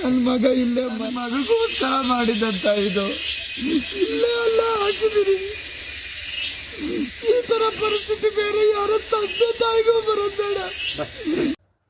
ನನ್ನ ಮಗ ಇಲ್ಲೇ ಮ- ಮಗಗೋಸ್ಕರ ಮಾಡಿದಂತ ಇದು ಇಲ್ಲೇ ಅಲ್ಲ ಹಾಕಿದಿರಿ ಈ ತರ ಪರಿಸ್ಥಿತಿ ಬೇರೆ ಯಾರ ತಂದೆ ತಾಯಿಗೂ ಬರೋದ್ ಬೇಡ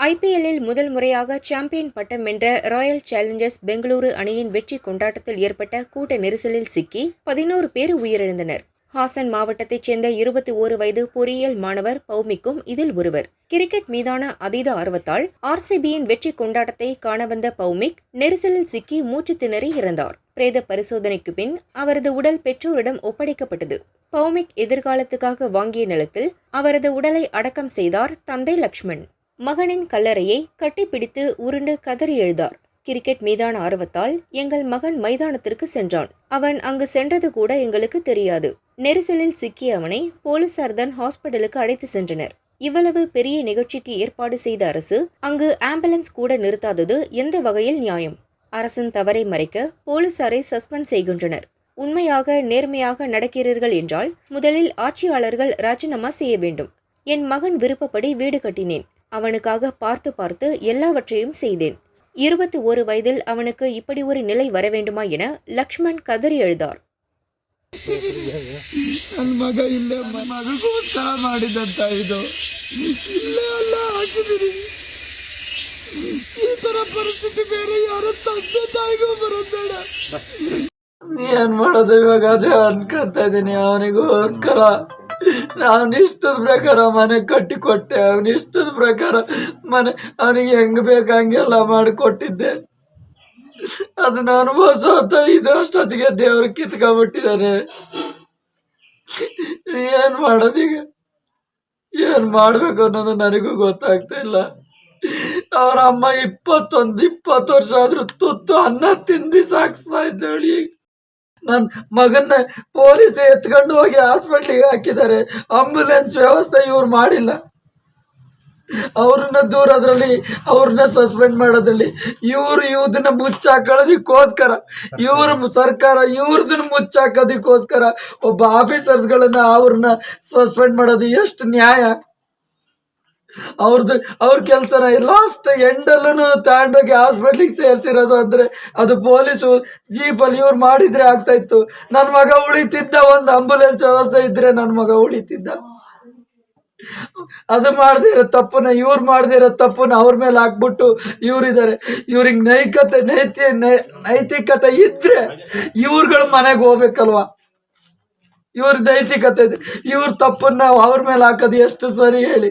ஐபிஎல்லில் முதல் முறையாக சாம்பியன் பட்டம் வென்ற ராயல் சேலஞ்சர்ஸ் பெங்களூரு அணியின் வெற்றி கொண்டாட்டத்தில் ஏற்பட்ட கூட்ட நெரிசலில் சிக்கி பதினோரு பேர் உயிரிழந்தனர் ஹாசன் மாவட்டத்தைச் சேர்ந்த இருபத்தி ஓரு வயது பொறியியல் மாணவர் பௌமிக்கும் இதில் ஒருவர். கிரிக்கெட் மீதான அதீத ஆர்வத்தால் ஆர்சிபியின் வெற்றி கொண்டாட்டத்தை காண வந்த பௌமிக் நெரிசலில் சிக்கி மூச்சு திணறி இறந்தார். பிரேத பரிசோதனைக்கு பின் அவரது உடல் பெற்றோரிடம் ஒப்படைக்கப்பட்டது. பௌமிக் எதிர்காலத்துக்காக வாங்கிய நிலத்தில் அவரது உடலை அடக்கம் செய்தார் தந்தை லக்ஷ்மண். மகனின் கல்லறையை கட்டிப்பிடித்து உருண்டு கதறி எழுதார். கிரிக்கெட் மீதான ஆர்வத்தால் எங்கள் மகன் மைதானத்திற்கு சென்றான். அவன் அங்கு சென்றது கூட எங்களுக்கு தெரியாது. நெரிசலில் சிக்கிய அவனை போலீசார் தான் ஹாஸ்பிட்டலுக்கு அழைத்து சென்றனர். இவ்வளவு பெரிய நிகழ்ச்சிக்கு ஏற்பாடு செய்த அரசு அங்கு ஆம்புலன்ஸ் கூட நிறுத்தாதது எந்த வகையில் நியாயம்? அரசின் தவறை மறைக்க போலீசாரை சஸ்பெண்ட் செய்கின்றனர். உண்மையாக நேர்மையாக நடக்கிறீர்கள் என்றால் முதலில் ஆட்சியாளர்கள் ராஜினாமா செய்ய வேண்டும். என் மகன் விருப்பப்படி வீடு கட்டினேன். அவனுக்காக பார்த்து பார்த்து எல்லாவற்றையும் செய்தேன். இருபத்தி ஒரு வயதில் அவனுக்கு இப்படி ஒரு நிலை வர வேண்டுமா என லக்ஷ்மண் கதறி எழுதார் ನನ್ನ ಮಗ ಇಲ್ಲೇ ಮಗಗೋಸ್ಕರ ಮಾಡಿದಂತ ಇದು. ಇಲ್ಲೇ ಅಲ್ಲ ಹಾಕಿದಿರಿ ಈ ತರ ಪರಿಸ್ಥಿತಿ ಬೇರೆ, ಯಾರು ತಂದೆ ತಾಯಿಗೂ ಬರೋದ್ ಬೇಡ ಏನ್ ಮಾಡೋದು ಇವಾಗ? ಅದೇ ಅನ್ಕೊಂತ ಇದ್ದೀನಿ ಅವನಿಗೋಸ್ಕರ. ಅವನ ಇಷ್ಟದ ಪ್ರಕಾರ ಮನೆ ಕಟ್ಟಿ ಕೊಟ್ಟೆ ಅವನ ಇಷ್ಟದ ಪ್ರಕಾರ ಮನೆ ಅವನಿಗೆ ಹೆಂಗ್ ಬೇಕು ಹಂಗೆಲ್ಲ ಮಾಡಿಕೊಟ್ಟಿದ್ದೆ. ಅದನ್ನ ಅಂತ ಇದು ಅಷ್ಟೊತ್ತಿಗೆ ದೇವ್ರು ಕಿತ್ಕೊಂಡ್ಬಿಟ್ಟಿದ್ದಾರೆ ಏನ್ ಮಾಡೋದೀಗ ಏನ್ ಮಾಡ್ಬೇಕು ಅನ್ನೋದು ನನಗೂ ಗೊತ್ತಾಗ್ತಾ ಇಲ್ಲ. ಅವ್ರ ಅಮ್ಮ ಇಪ್ಪತ್ತೊಂದು, ಇಪ್ಪತ್ತು ವರ್ಷ ಆದ್ರೂ ತುತ್ತು ಅನ್ನ ತಿಂದಿ ಸಾಕ್ಸ್ತಾ ಇದ್ದೇಳಿ ನನ್ ಮಗನ್ನ ಪೊಲೀಸ್ ಎತ್ಕೊಂಡು ಹೋಗಿ ಹಾಸ್ಪಿಟ್ಲಿಗೆ ಹಾಕಿದ್ದಾರೆ. ಆಂಬುಲೆನ್ಸ್ ವ್ಯವಸ್ಥೆ ಇವ್ರು ಮಾಡಿಲ್ಲ. ಅವ್ರನ್ನ ದೂರದ್ರಲ್ಲಿ ಅವ್ರನ್ನ ಸಸ್ಪೆಂಡ್ ಮಾಡೋದ್ರಲ್ಲಿ, ಇವ್ರು ಇವ್ದನ್ನ ಮುಚ್ಚಾಕೊಳ್ಳೋದಕ್ಕೋಸ್ಕರ, ಇವ್ರ ಸರ್ಕಾರ ಇವ್ರದನ್ನ ಮುಚ್ಚಾಕೋದಕ್ಕೋಸ್ಕರ ಒಬ್ಬ ಆಫೀಸರ್ಸ್ಗಳನ್ನ ಅವ್ರನ್ನ ಸಸ್ಪೆಂಡ್ ಮಾಡೋದು ಎಷ್ಟು ನ್ಯಾಯ? ಅವ್ರದ್ದು ಅವ್ರ ಕೆಲಸನ ಲಾಸ್ಟ್ ಎಂಡಲ್ಲೂ ತಗೊಂಡೋಗಿ ಹಾಸ್ಪಿಟ್ಲಿಗೆ ಸೇರ್ಸಿರೋದು ಅಂದ್ರೆ ಅದು ಪೊಲೀಸು, ಜೀಪಲ್ಲಿ ಇವ್ರು ಮಾಡಿದ್ರೆ ಆಗ್ತಾ ಇತ್ತು. ನನ್ ಮಗ ಉಳಿತಿದ್ದ ಒಂದು ಆಂಬುಲೆನ್ಸ್ ವ್ಯವಸ್ಥೆ ಇದ್ರೆ ನನ್ನ ಮಗ ಉಳಿತಿದ್ದ. ಅದು ಮಾಡದೇ ಇರೋ ತಪ್ಪನ್ನ, ಇವ್ರು ಮಾಡದೇ ಇರೋ ತಪ್ಪನ್ನ ಅವ್ರ ಮೇಲೆ ಹಾಕ್ಬಿಟ್ಟು ಇವ್ರಿದ್ದಾರೆ ಇವ್ರಿಗೆ ನೈಕತೆ, ನೈತಿ ನೈತಿಕತೆ ಇದ್ರೆ ಇವ್ರುಗಳು ಮನೆಗೆ ಹೋಗ್ಬೇಕಲ್ವಾ? ಇವ್ರ ನೈತಿಕತೆ ಇದೆ. ಇವ್ರ ತಪ್ಪನ್ನ ಅವ್ರ ಮೇಲೆ ಹಾಕೋದು ಎಷ್ಟು ಸರಿ ಹೇಳಿ.